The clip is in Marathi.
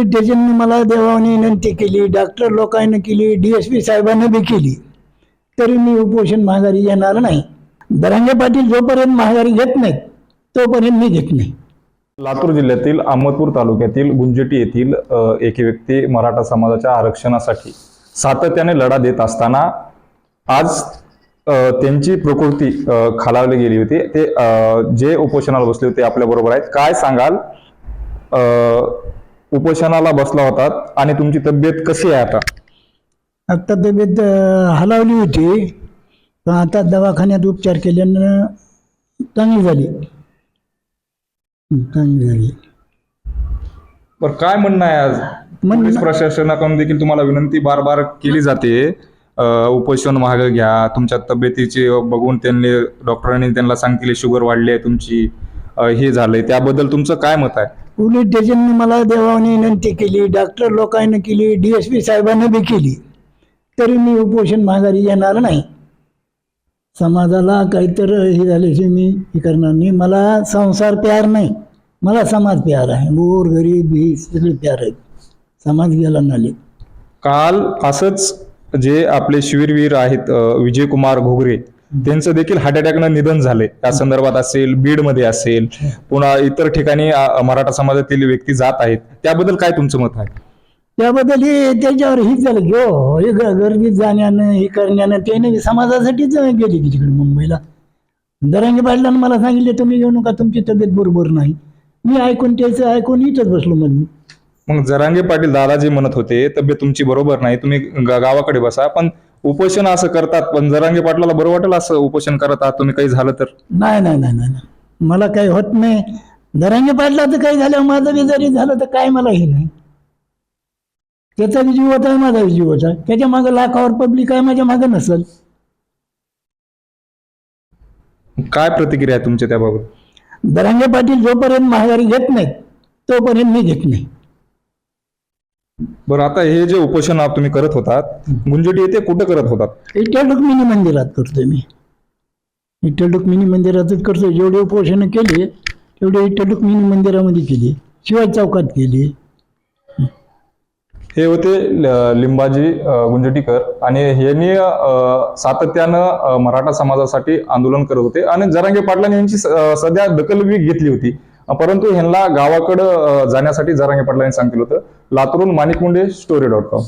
त्याच्यानं मला देवाने विनंती केली डॉक्टर लोकांनी केली डी एस पी साहेबांना बी केली. तरी मी उपोषण महागारी येणार नाही. दरांगे पाटील जोपर्यंत महागारी घेत नाहीत तोपर्यंत मी घेत नाही. लातूर जिल्ह्यातील अहमदपूर तालुक्यातील गुंजटी येथील अ, एक व्यक्ती मराठा समाजाच्या आरक्षणासाठी सातत्याने लढा देत असताना आज अ, त्यांची प्रकृती अ, खालावली गेली होती. ते अ, जे उपोषणाला बसले होते आपल्या बरोबर आहेत. काय सांगाल? अ, उपोषणाला बसला होतात आणि तुमची तब्येत कशी आहे आता? आता तब्येत हलावली होती पण आता दवाखान्यात उपचार केल्यानं चांगली झाली. चांगली झाली. बरं काय म्हणणं आहे आज? पोलीस प्रशासनाकडून देखील तुम्हाला विनंती बार बार केली जाते. उपोषण महाग घ्या. तुमच्या तब्येतीची बघून त्यांनी डॉक्टरांनी त्यांना सांगितले शुगर वाढली आहे तुमची. हे झालंय. त्याबद्दल तुमचं काय मत आहे? पोलीस स्टेशनने मला देवाने विनंती केली डॉक्टर लोकांनी केली डी एस पी साहेबांना बी केली. तरी मी उपोषण माघारी येणार नाही. समाजाला काहीतरी हे झाल्याशी मी हे करणार नाही. मला संसार प्यार नाही. मला समाज प्यार आहे. गोर गरीब ही सगळे प्यार आहेत. समाज गेला नाले काल असंच जे आपले शिवीरवीर आहेत विजयकुमार घोगरे त्यांचं देखील हार्ट अटॅकनं निधन झाले. त्या संदर्भात असेल बीडमध्ये असेल पुन्हा इतर ठिकाणी मराठा समाजातील व्यक्ती जात आहेत. त्याबद्दल काय तुमचं मत आहे? त्याबद्दल हे त्याच्यावर हेच झालं की हो हे गर्दीत जाण्यानं हे करण्यानं त्याने समाजासाठीच गेले की तिकडे मुंबईला. दरांगे पाटलानं मला सांगितले तुम्ही घेऊ नका तुमची तब्येत बरोबर नाही. मी ऐकून त्याचं ऐकून इथंच बसलो मग मग जरांगे पाटील दादाजी म्हणत होते तब्येत तुमची बरोबर नाही तुम्ही गावाकडे बसा पण उपोषण असं करतात पण जरांगे पाटलाला बरं वाटेल असं उपोषण करत आहात तुम्ही काही झालं तर? नाही नाही नाही नाही नाही. मला काही होत नाही. दरांगे पाटलाचं काही झालं माझं बी जरी झालं तर काय मला हे नाही. त्याचा बी जीव होता माझा बी जीव होता. त्याच्या मागं लाखावर पब्लिक आहे माझ्या मागं नसल. काय प्रतिक्रिया आहे तुमच्या त्याबाबत? दरांगे पाटील जोपर्यंत महागारी घेत नाहीत तोपर्यंत मी घेत नाही. बरं आता हे जे उपोषण आप तुम्ही करत होतात गुंजटी येथे कुठं करत होतात? विठ्ठल रुक्मिणी मंदिरात करतोय मी. विठ्ठल रुक्मिणी मंदिरातच करतोय जेवढे उपोषणं केले तेवढे विठ्ठल रुक्मिणी मंदिरामध्ये केली शिवाय चौकात केली. हे होते ल- लिंबाजी अ, गुंजटीकर आणि यांनी अ, सातत्यानं अ, मराठा समाजासाठी आंदोलन करत होते आणि जरांगे पाटलांनी यांची स- अ, सध्या दखल बी घेतली होती. परंतु ह्यांना गावाकडं जाण्यासाठी जरांगे पाटलांनी सांगितलं होतं. लातूरून Manik Munde story dot com.